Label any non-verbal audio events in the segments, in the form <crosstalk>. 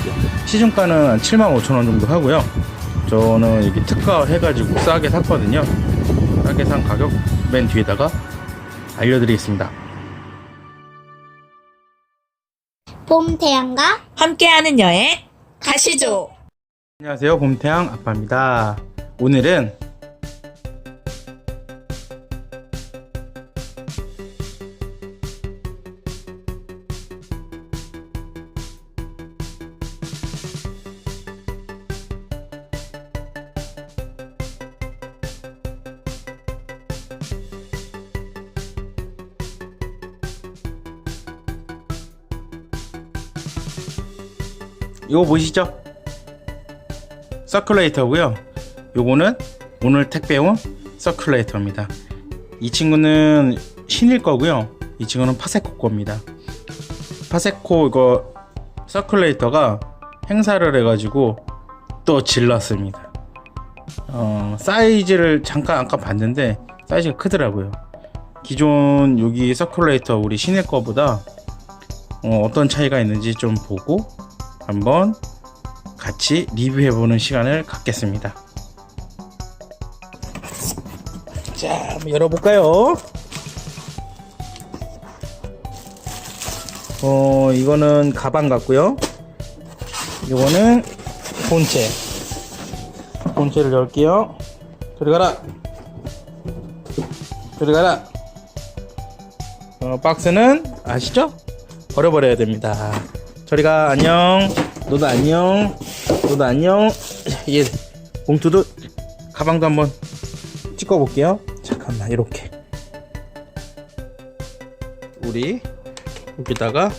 보여드릴게요. 시중가는 한 75,000원 정도 하고요. 저는 여기 특가 해가지고 싸게 샀거든요. 싸게 산 가격 맨 뒤에다가 알려드리겠습니다. 봄 태양과 함께하는 여행 가시죠. 안녕하세요. 봄태양 아빠입니다. 오늘은 이거 보이시죠? 서큘레이터고요. 요거는 오늘 택배 온 서큘레이터입니다. 이 친구는 신일 거고요. 이 친구는 파세코 겁니다. 파세코 이거 서큘레이터가 행사를 해가지고 또 질렀습니다. 어, 사이즈를 잠깐 아까 봤는데 사이즈가 크더라고요. 기존 여기 서큘레이터 우리 신일 거보다 어, 어떤 차이가 있는지 좀 보고 한번 같이 리뷰해 보는 시간을 갖겠습니다. 자, 한번 열어볼까요? 어, 이거는 가방 같고요. 이거는 본체. 본체를 열게요. 들어가라. 들어가라. 어, 박스는 아시죠? 버려버려야 됩니다. 저리가 안녕. 너도 안녕. 너도 안녕. 얘 봉투도 가방도 한번 찍어 볼게요. 잠깐만 이렇게 우리 여기다가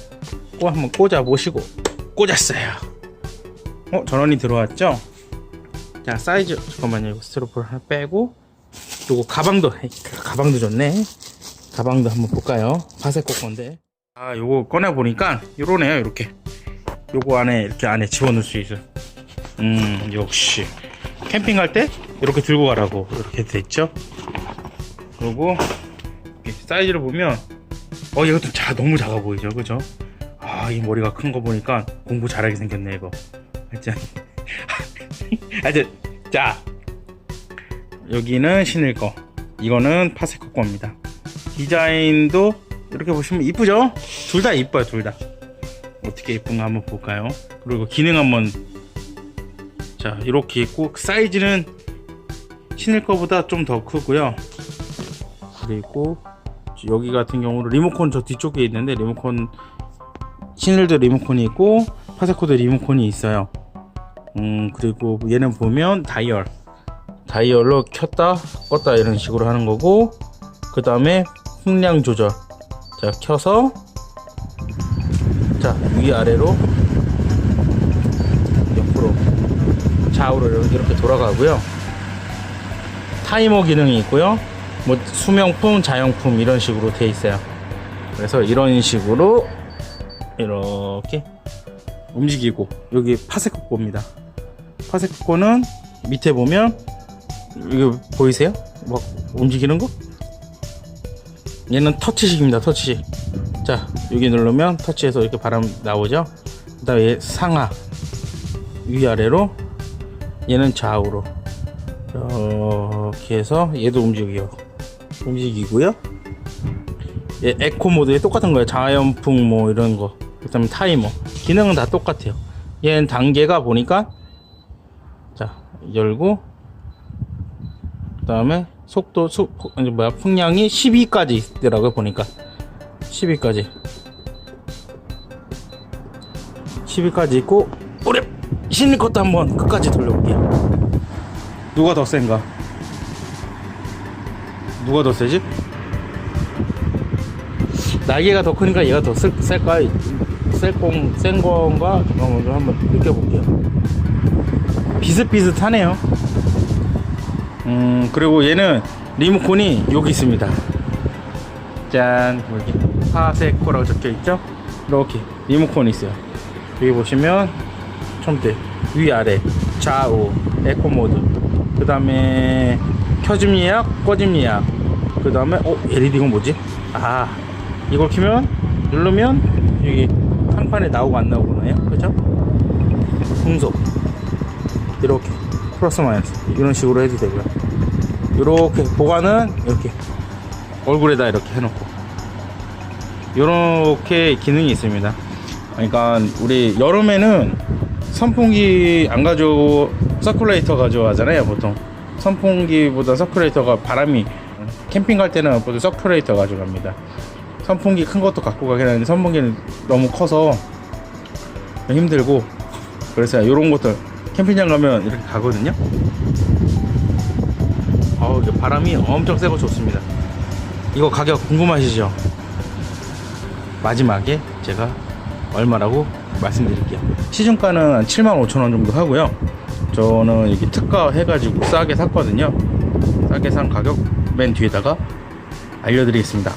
꼭 한번 꽂아 보시고 꽂았어요. 어 전원이 들어왔죠? 자 사이즈 잠깐만요. 이거 스티로폼 하나 빼고 요거 가방도 가방도 좋네. 가방도 한번 볼까요? 파세코 건데. 아 요거 꺼내 보니까 요러네요. 이렇게. 요거 안에 이렇게 안에 집어넣을 수 있어. 음 역시 캠핑 갈 때 이렇게 들고 가라고 이렇게 돼 있죠. 그리고 사이즈를 보면 어 이것도 자 너무 작아 보이죠, 그죠? 아 이 머리가 큰 거 보니까 공부 잘하게 생겼네 이거. 하여튼 <laughs> 하여튼 자 여기는 신을 거 이거는 파세코 겁니다. 디자인도 이렇게 보시면 이쁘죠? 둘 다 이뻐요, 둘 다. 어떻게 이쁜가 한번 볼까요? 그리고 기능 한번 자 이렇게 있고 사이즈는 신을 거보다 좀 더 크고요. 그리고 여기 같은 경우는 리모컨 저 뒤쪽에 있는데 리모컨 신을도 리모컨이 있고 파세코도 리모컨이 있어요. 음 그리고 얘는 보면 다이얼 다이얼로 켰다 껐다 이런 식으로 하는 거고 그 다음에 풍량 조절 자 켜서 자 위아래로 옆으로 좌우로 이렇게 돌아가고요. 타이머 기능이 있고요. 뭐 수명품 자연품 이런 식으로 돼 있어요. 그래서 이런 식으로 이렇게 움직이고 여기 파세코 겁니다. 파세코 거는 밑에 보면 이거 보이세요? 뭐 움직이는 거? 얘는 터치식입니다 터치식 자 여기 누르면 터치해서 이렇게 바람 나오죠? 그 다음에 상하 위아래로 얘는 좌우로. 이렇게 해서 얘도 움직여 움직이고요. 얘 에코 모드에 똑같은 거예요. 자연풍 뭐 이런 거 그 다음에 타이머. 기능은 다 똑같아요. 얘는 단계가 보니까 자 열고 그 다음에 속도 수, 아니 뭐야? 풍량이 12까지 있더라고요 보니까 10위까지. 10위까지 있고 우리 신을 것도 한번 끝까지 돌려볼게요. 누가 더 센가? 누가 더 세지? 날개가 더 크니까 얘가 더 쓸, 셀까? 셀공, 센 건가? 잠깐만 한번 느껴볼게요. 비슷비슷하네요. 음 그리고 얘는 리모컨이 여기 있습니다. 짠 여기 파세코라고 적혀 있죠? 이렇게 리모컨이 있어요. 여기 보시면 첨대 위아래 좌우 에코 모드. 그 다음에 켜짐 예약 꺼짐 예약. 그 다음에 어 LED 이건 뭐지? 아 이걸 키면 누르면 여기 상판에 나오고 안 나오고 나요? 그죠? 중속 이렇게 플러스 마이너스. 이런 식으로 해도 되고요. 이렇게 보관은 이렇게 얼굴에다 이렇게 해놓고 이렇게 기능이 있습니다. 그러니까 우리 여름에는 선풍기 안 가지고 서큘레이터 가져가잖아요 보통. 선풍기보다 서큘레이터가 바람이 캠핑 갈 때는 보통 서큘레이터 가져갑니다. 선풍기 큰 것도 갖고 가긴 하는데 선풍기는 너무 커서 힘들고 그래서 이런 것들 캠핑장 가면 이렇게 가거든요. 어우 바람이 엄청 세고 좋습니다. 이거 가격 궁금하시죠? 마지막에 제가 얼마라고 말씀드릴게요. 시중가는 한 75,000원 정도 하고요. 저는 이게 특가 해가지고 싸게 샀거든요. 싸게 산 가격 맨 뒤에다가 알려드리겠습니다